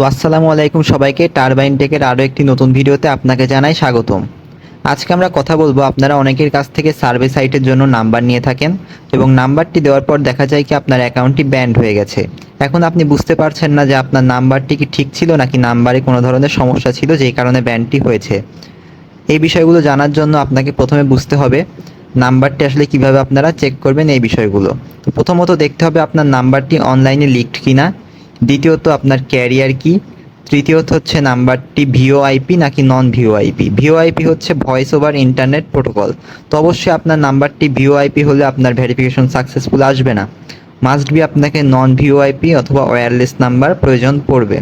তো আসসালামু আলাইকুম সবাইকে, টারবাইন টেকের আরও একটি নতুন ভিডিওতে আপনাকে জানাই স্বাগতম। আজকে আমরা কথা বলব আপনারা অনেকের কাছ থেকে সার্ভে সাইটের জন্য নাম্বার নিয়ে থাকেন এবং নাম্বারটি দেওয়ার পর দেখা যায় কি আপনার অ্যাকাউন্টটি ব্যান্ড হয়ে গেছে। এখন আপনি বুঝতে পারছেন না যে আপনার নাম্বারটি কি ঠিক ছিল নাকি নাম্বারে কোনো ধরনের সমস্যা ছিল যেই কারণে ব্যান্ডটি হয়েছে। এই বিষয়গুলো জানার জন্য আপনাকে প্রথমে বুঝতে হবে নাম্বারটি আসলে কীভাবে আপনারা চেক করবেন এই বিষয়গুলো। প্রথমত দেখতে হবে আপনার নাম্বারটি অনলাইনে লিকড কিনা। দ্বিতীয়ত আপনার ক্যারিয়ার কি? তৃতীয়ত হচ্ছে নাম্বারটি ভিওআইপি নাকি নন ভিওআইপি ভিওআইপি হচ্ছে ভয়েস ওভার ইন্টারনেট প্রোটোকল। তো অবশ্যই আপনার নাম্বারটি ভিওআইপি হলে আপনার ভেরিফিকেশন সাকসেসফুল আসবে না। মাস্ট বি আপনাকে নন ভিওআইপি অথবা ওয়্যারলেস নাম্বার প্রয়োজন পড়বে।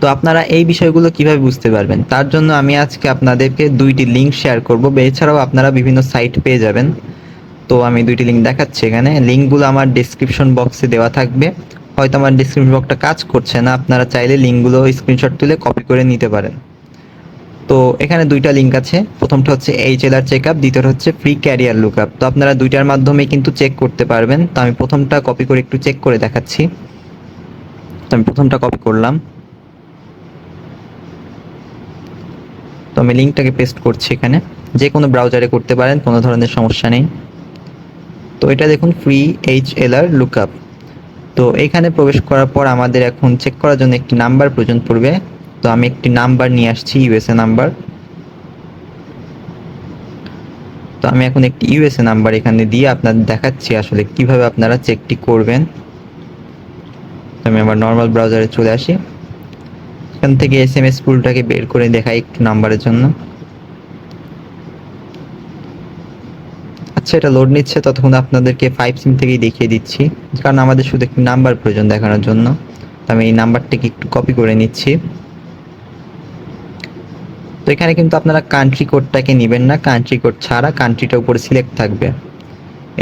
তো আপনারা এই বিষয়গুলো কীভাবে বুঝতে পারবেন? তার জন্য আমি আজকে আপনাদেরকে দুইটি লিঙ্ক শেয়ার করব। এছাড়াও আপনারা বিভিন্ন সাইট পেয়ে যাবেন। তো আমি দুইটি লিঙ্ক দেখাচ্ছি এখানে। লিঙ্কগুলো আমার ডিসক্রিপশন বক্সে দেওয়া থাকবে। হয়তো আমার ডিসক্রিপশন বক্সটা কাজ করছে না, আপনারা চাইলে লিঙ্কগুলো স্ক্রিনশট তুলে কপি করে নিতে পারেন। তো এখানে দুইটা লিঙ্ক আছে, প্রথমটা হচ্ছে H L R check up দ্বিতীয়টা হচ্ছে ফ্রি ক্যারিয়ার লুক আপ তো আপনারা দুইটার মাধ্যমে কিন্তু চেক করতে পারবেন। তো আমি প্রথমটা কপি করে একটু চেক করে দেখাচ্ছি। তো আমি প্রথমটা কপি করলাম। তো আমি লিঙ্কটাকে পেস্ট করছি এখানে। যে কোনো ব্রাউজারে করতে পারেন, কোনো ধরনের সমস্যা নেই। তো এটা দেখুন free H L R look up তো এখানে প্রবেশ করার পর আমাদের এখন চেক করার জন্য একটি নাম্বার প্রয়োজন পড়বে। তো আমি একটি নাম্বার নিয়ে আসছি ইউএসএ নাম্বার তো আমি এখন একটি ইউএসএ নাম্বার এখানে দিয়ে আপনাদের দেখাচ্ছি আসলে কীভাবে আপনারা চেকটি করবেন। আমি আমার নর্মাল ব্রাউজারে চলে আসি। এখান থেকে এস এম এস পুলটাকে বের করে দেখাই একটু নাম্বারের জন্য। আচ্ছা এটা লোড নিচ্ছে, ততক্ষণ আপনাদেরকে ফাইভ সিম থেকেই দেখিয়ে দিচ্ছি। কারণ আমাদের শুধু একটি নাম্বার প্রয়োজন দেখানোর জন্য। আমি এই নাম্বারটিকে একটু কপি করে নিচ্ছি। তো এখানে কিন্তু আপনারা কান্ট্রি কোডটাকে নেবেন না। কান্ট্রি কোড ছাড়া কান্ট্রিটা উপরে সিলেক্ট থাকবে।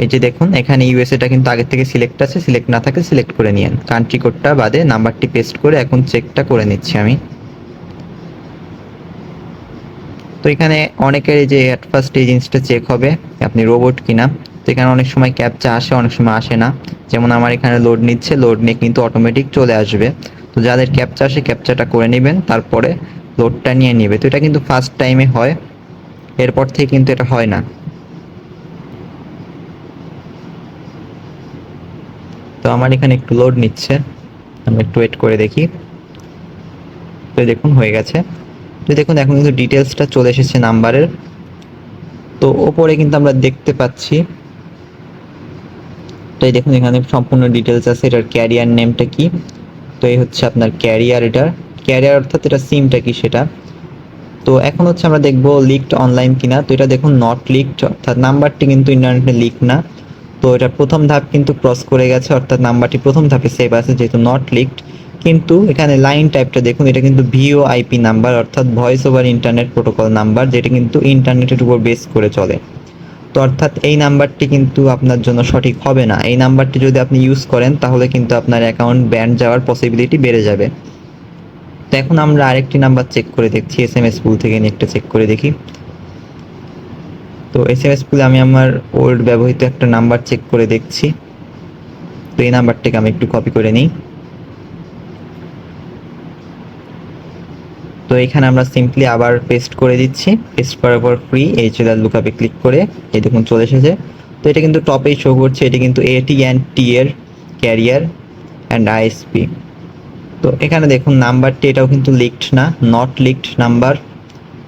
এই যে দেখুন, এখানে ইউএসএটা কিন্তু আগে থেকে সিলেক্ট আছে। সিলেক্ট না থাকে সিলেক্ট করে নিয়েন। কান্ট্রি কোডটা বাদে নাম্বারটি পেস্ট করে এখন চেকটা করে নিচ্ছি আমি। তো এখানে অনেকের যে অ্যাট ফার্স্ট এই জিনিসটা চেক হবে, আপনি রোবট কিনা। তো এখানে অনেক সময় ক্যাপচা আসে, অনেক সময় আসে না। যেমন আমার এখানে লোড নিচ্ছে লোড নিয়ে কিন্তু অটোমেটিক চলে আসবে। তো যাদের ক্যাপচা আসে ক্যাপচাটা করে নেবেন, তারপরে লোডটা নিয়ে নেবে। তো এটা কিন্তু ফার্স্ট টাইমে হয়, এরপর থেকে কিন্তু এটা হয় না। তো আমার এখানে একটু লোড নিচ্ছে, আমি একটু ওয়েট করে দেখি। তো দেখুন, হয়ে গেছে। তো দেখুন, এখন কিন্তু ডিটেলসটা চলে এসেছে নাম্বারের। তো ওপরে কিন্তু আমরা দেখতে পাচ্ছি। তো এই দেখুন, এখানে সম্পূর্ণ ডিটেলস আছে, এটার ক্যারিয়ার নেমটা কি? তো এই হচ্ছে আপনার ক্যারিয়ার এটার ক্যারিয়ার অর্থাৎ এটা সিমটা কি সেটা? তো এখন হচ্ছে আমরা দেখব লিকড অনলাইন কিনা। তো এটা দেখুন নট লিকড অর্থাৎ নাম্বারটি কিন্তু ইন্টারনেটে লিক না। তো এটা প্রথম ধাপ কিন্তু ক্রস করে গেছে, অর্থাৎ নাম্বারটি প্রথম ধাপে সেভ আছে, যেহেতু নট লিকড কিন্তু এখানে লাইন টাইপটা দেখুন, এটা কিন্তু ভিও আইপি নাম্বার অর্থাৎ voice over internet protocol number যেটা কিন্তু ইন্টারনেটের উপর বেস করে চলে। তো অর্থাৎ এই নাম্বারটি কিন্তু আপনার জন্য সঠিক হবে না। এই নাম্বারটি যদি আপনি ইউজ করেন, তাহলে কিন্তু আপনার অ্যাকাউন্ট ব্যান্ড যাওয়ার পসিবিলিটি বেড়ে যাবে। তো এখন আমরা আরেকটি নাম্বার চেক করে দেখছি এস এম এস পুল থেকে একটা চেক করে দেখি। তো এস এম এস পুলে আমি আমার ওল্ড ব্যবহৃত একটা নাম্বার চেক করে দেখছি। তো এই নাম্বারটাকে আমি একটু কপি করে নিই। তো এখানে আমরা সিম্পলি আবার পেস্ট করে দিচ্ছি। পেস্ট করার পর ফ্রি এইচ এল আর লুকাপে ক্লিক করে এই দেখুন চলে এসেছে। তো এটা কিন্তু টপেই শো করছে, এটা কিন্তু এটি অ্যান্ড টি এর ক্যারিয়ার অ্যান্ড আইএসপি তো এখানে দেখুন নাম্বারটি, এটাও কিন্তু লিকড না নট লিকড নাম্বার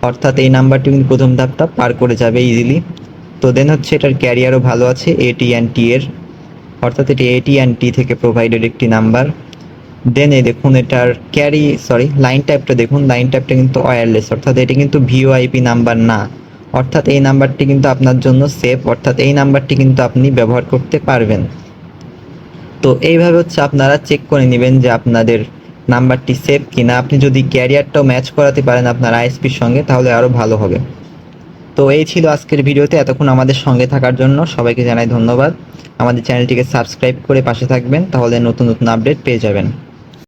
অর্থাৎ এই নাম্বারটি কিন্তু প্রথম ধাপটা পার করে যাবে ইজিলি তো দেন হচ্ছে এটার ক্যারিয়ারও ভালো আছে এটি অ্যান্ড টি এর। অর্থাৎ এটি এটি অ্যান্ড টি থেকে প্রোভাইডেড একটি নাম্বার দেন এই দেখুন এটার ক্যারি সরি লাইন টাইপটা দেখুন লাইন টাইপটা কিন্তু ওয়্যারলেস অর্থাৎ এটি কিন্তু ভিওআইপি নাম্বার না। অর্থাৎ এই নাম্বারটি কিন্তু আপনার জন্য সেফ অর্থাৎ এই নাম্বারটি কিন্তু আপনি ব্যবহার করতে পারবেন। তো এইভাবে হচ্ছে আপনারা চেক করে নেবেন যে আপনাদের নাম্বারটি সেভ কিনা। আপনি যদি ক্যারিয়ারটাও ম্যাচ করাতে পারেন আপনার আইএসপির সঙ্গে, তাহলে আরও ভালো হবে। তো এই ছিল আজকের ভিডিওতে, এতক্ষণ আমাদের সঙ্গে থাকার জন্য সবাইকে জানাই ধন্যবাদ। আমাদের চ্যানেলটিকে সাবস্ক্রাইব করে পাশে থাকবেন, তাহলে নতুন নতুন আপডেট পেয়ে যাবেন।